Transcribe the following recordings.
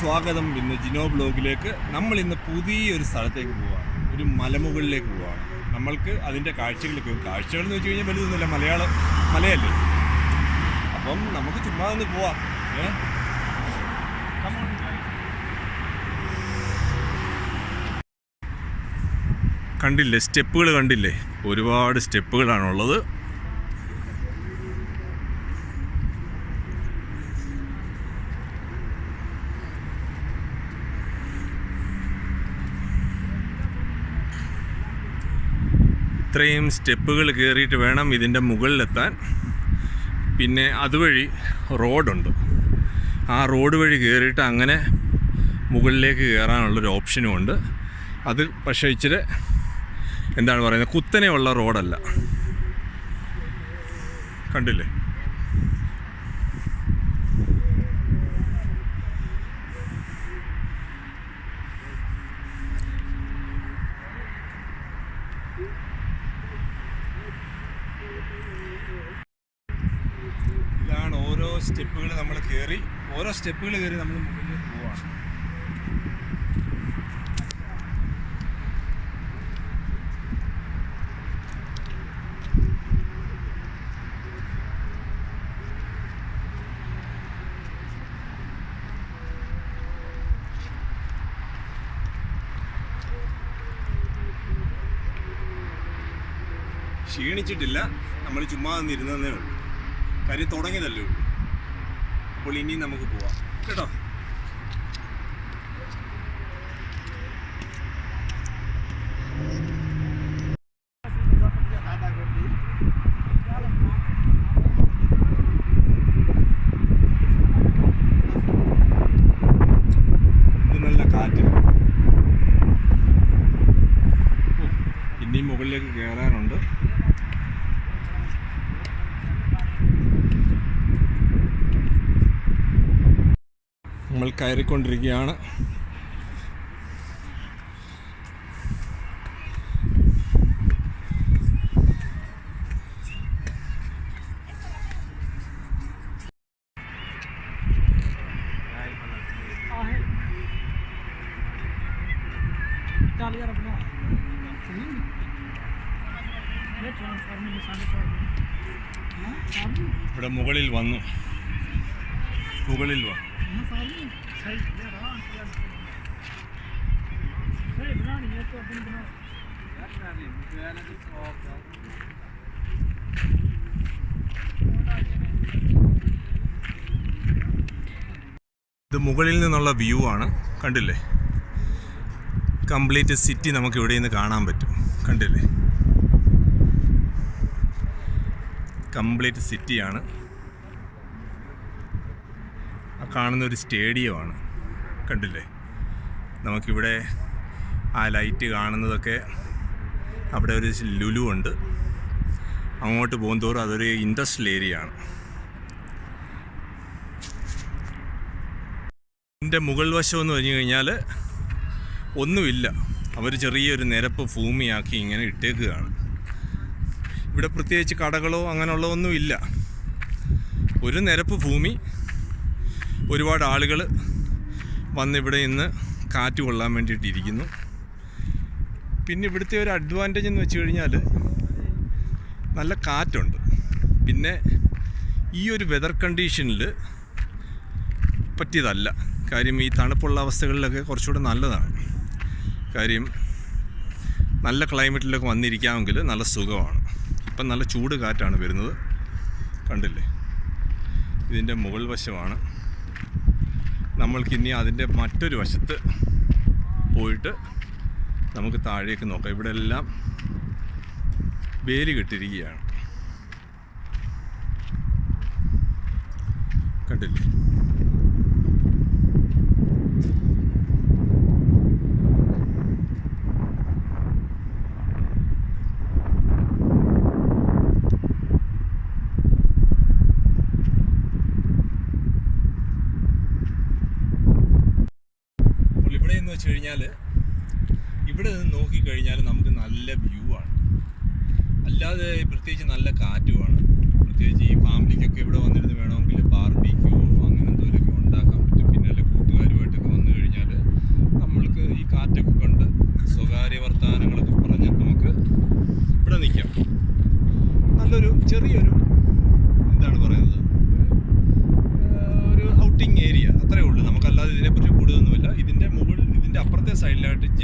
സ്വാഗതം ഇന്ന് ജിനോ ബ്ലോഗിലേക്ക്. നമ്മൾ ഇന്ന് പുതിയൊരു സ്ഥലത്തേക്ക് പോവാണ്. ഒരു മലമുകളിലേക്ക് പോവാണ്. നമ്മൾക്ക് അതിന്റെ കാഴ്ചകളൊക്കെ കാഴ്ചകൾ എന്ന് വെച്ച് കഴിഞ്ഞാൽ വലുതൊന്നുമില്ല മലയാളം മലയല്ലേ? അപ്പം നമുക്ക് ചുമ്മാ ഒന്ന് പോവാം. ഏ. കണ്ടില്ലേ സ്റ്റെപ്പുകൾ കണ്ടില്ലേ? ഒരുപാട് സ്റ്റെപ്പുകളാണുള്ളത്. ഇത്രയും സ്റ്റെപ്പുകൾ കയറിയിട്ട് വേണം ഇതിന്റെ മുകളിലെത്താൻ. പിന്നെ അതുവഴി റോഡുണ്ട്. ആ റോഡ് വഴി കയറിയിട്ട് അങ്ങനെ മുകളിലേക്ക് കയറാനുള്ളൊരു ഓപ്ഷനും ഉണ്ട്. അത് പക്ഷേ ഇച്ചിരി എന്താണ് പറയുന്നത്? കുത്തനെയുള്ള റോഡല്ല. കണ്ടില്ലേ ഇതാണ് ഓരോ സ്റ്റെപ്പുകൾ നമ്മൾ കയറി ഓരോ സ്റ്റെപ്പുകൾ കയറി നമ്മൾ മുകളിലേക്ക് പോവാണ്. ക്ഷീണിച്ചിട്ടില്ല നമ്മൾ ചുമ്മാ നിന്നിരുന്നതേ ഉള്ളൂ. കാര്യം തുടങ്ങിയതല്ലേ ഉള്ളൂ. അപ്പോൾ ഇനി നമുക്ക് പോവാം. കേട്ടോ? നമ്മൾ കയറിക്കൊണ്ടിരിക്കുകയാണ്. ഇവിടെ മുകളിൽ വന്നു. മുകളിൽ വന്നു. ഇത് മുകളിൽ നിന്നുള്ള വ്യൂ ആണ്. കണ്ടില്ലേ? കംപ്ലീറ്റ് സിറ്റി നമുക്ക് ഇവിടെ നിന്ന് കാണാൻ പറ്റും. കണ്ടില്ലേ? കംപ്ലീറ്റ് സിറ്റിയാണ് കാണുന്ന ഒരു സ്റ്റേഡിയമാണ്. കണ്ടില്ലേ? നമുക്കിവിടെ ആ ലൈറ്റ് കാണുന്നതൊക്കെ അവിടെ ഒരു ലുലു ഉണ്ട്. അങ്ങോട്ട് പോകുന്തോറും അതൊരു ഇൻഡസ്ട്രിയൽ ഏരിയ ആണ്. എന്റെ മുകൾ വശം എന്ന് പറഞ്ഞു കഴിഞ്ഞാൽ ഒന്നുമില്ല. അവർ ചെറിയൊരു നിരപ്പ് ഭൂമിയാക്കി ഇങ്ങനെ ഇട്ടേക്കുകയാണ്. ഇവിടെ പ്രത്യേകിച്ച് കടകളോ അങ്ങനെയുള്ള ഒന്നുമില്ല. ഒരു നിരപ്പ് ഭൂമി ഒരുപാട് ആളുകൾ വന്നിവിടെ ഇന്ന് കാറ്റ് കൊള്ളാൻ വേണ്ടിയിട്ടിരിക്കുന്നു പിന്നെ ഇവിടുത്തെ ഒരു അഡ്വാന്റേജ് എന്ന് വെച്ച് കഴിഞ്ഞാൽ നല്ല കാറ്റുണ്ട്. പിന്നെ ഈ ഒരു വെതർ കണ്ടീഷനിൽ പറ്റിയതല്ല. കാര്യം ഈ തണുപ്പുള്ള അവസ്ഥകളിലൊക്കെ കുറച്ചുകൂടെ നല്ലതാണ്. കാര്യം നല്ല ക്ലൈമറ്റിലൊക്കെ വന്നിരിക്കാമെങ്കിൽ നല്ല സുഖമാണ്. ഇപ്പം നല്ല ചൂട് കാറ്റാണ് വരുന്നത്. കണ്ടില്ലേ? ഇതിന്റെ മുകൾ വശമാണ്. നമ്മൾക്കിനി അതിന്റെ മറ്റൊരു വശത്ത് പോയിട്ട് നമുക്ക് താഴേക്ക് നോക്കാം. ഇവിടെ എല്ലാം വേര് കെട്ടിരിക്കുകയാണ്. കണ്ടില്ലേ? വെച്ച് കഴിഞ്ഞാൽ ഇവിടെ നിന്ന് നോക്കിക്കഴിഞ്ഞാൽ നമുക്ക് നല്ല വ്യൂ ആണ്. അല്ലാതെ പ്രത്യേകിച്ച് നല്ല കാറ്റുമാണ്. പ്രത്യേകിച്ച് ഈ ഫാമിലിക്കൊക്കെ ഇവിടെ വന്നിരുന്ന് വേണമെങ്കിൽ ബാർബിക്യൂ അങ്ങനെ എന്തെങ്കിലുമൊക്കെ ഉണ്ടാക്കാൻ പറ്റും. പിന്നെ അല്ലെ കൂട്ടുകാരുമായിട്ടൊക്കെ വന്നു കഴിഞ്ഞാൽ നമ്മൾക്ക് ഈ കാറ്റൊക്കെ കണ്ട്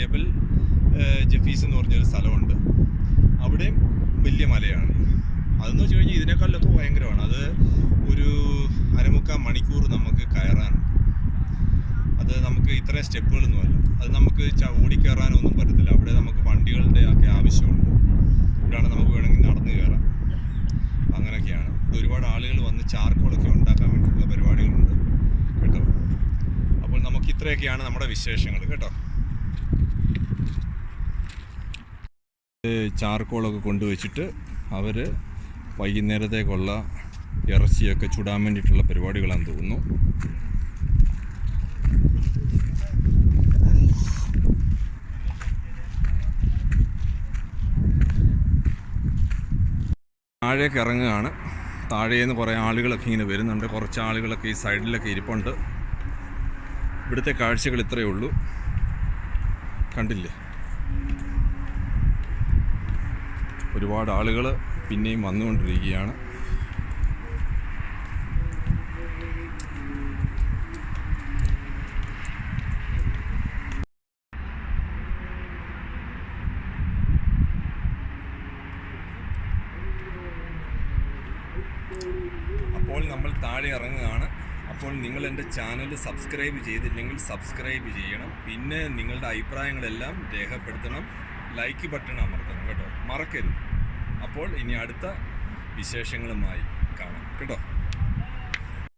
ജബൽ ജഫീസ് എന്ന് പറഞ്ഞൊരു സ്ഥലമുണ്ട്. അവിടെയും വലിയ മലയാണ്. അതെന്ന് വെച്ച് കഴിഞ്ഞാൽ ഇതിനേക്കാളിലൊക്കെ ഭയങ്കരമാണ്. അത് ഒരു അരമുക്കാൽ മണിക്കൂർ നമുക്ക് കയറാനുണ്ട് അത് നമുക്ക് ഇത്ര സ്റ്റെപ്പുകളൊന്നുമല്ല അത് നമുക്ക് ഓടിക്കയറാനൊന്നും പറ്റത്തില്ല. അവിടെ നമുക്ക് വണ്ടികളുടെ ഒക്കെ ആവശ്യമുണ്ട്. ഇവിടെയാണ് നമുക്ക് വേണമെങ്കിൽ നടന്നു കയറാം. അങ്ങനെയൊക്കെയാണ് ഒരുപാട് ആളുകൾ വന്ന് ചാർക്കോളൊക്കെ ഉണ്ടാക്കാൻ വേണ്ടിയിട്ടുള്ള പരിപാടികളുണ്ട്. കേട്ടോ? അപ്പോൾ നമുക്ക് ഇത്രയൊക്കെയാണ് നമ്മുടെ വിശേഷങ്ങൾ. കേട്ടോ? ചാർക്കോളൊക്കെ കൊണ്ടുവച്ചിട്ട് അവർ വൈകുന്നേരത്തേക്കുള്ള ഇറച്ചിയൊക്കെ ചുടാൻ വേണ്ടിയിട്ടുള്ള പരിപാടികളാണെന്ന് തോന്നുന്നു. താഴേക്ക് ഇറങ്ങുകയാണ്. താഴേന്ന് കുറേ ആളുകളൊക്കെ ഇങ്ങനെ വരുന്നുണ്ട്. കുറച്ച് ആളുകളൊക്കെ ഈ സൈഡിലൊക്കെ ഇരിപ്പുണ്ട്. ഇവിടുത്തെ കാഴ്ചകൾ ഇത്രയേ ഉള്ളൂ. കണ്ടില്ലേ? ഒരുപാട് ആളുകൾ പിന്നെയും വന്നുകൊണ്ടിരിക്കുകയാണ്. അപ്പോൾ നമ്മൾ താഴെ ഇറങ്ങുകയാണ്. അപ്പോൾ നിങ്ങൾ എന്റെ ചാനൽ സബ്സ്ക്രൈബ് ചെയ്തില്ലെങ്കിൽ സബ്സ്ക്രൈബ് ചെയ്യണം. പിന്നെ നിങ്ങളുടെ അഭിപ്രായങ്ങളെല്ലാം രേഖപ്പെടുത്തണം. ലൈക്ക് ബട്ടൺ അമർത്തണം കേട്ടോ. മറക്കരുത്. അപ്പോൾ ഇനി അടുത്ത വിശേഷങ്ങളുമായി കാണാം. കേട്ടോ?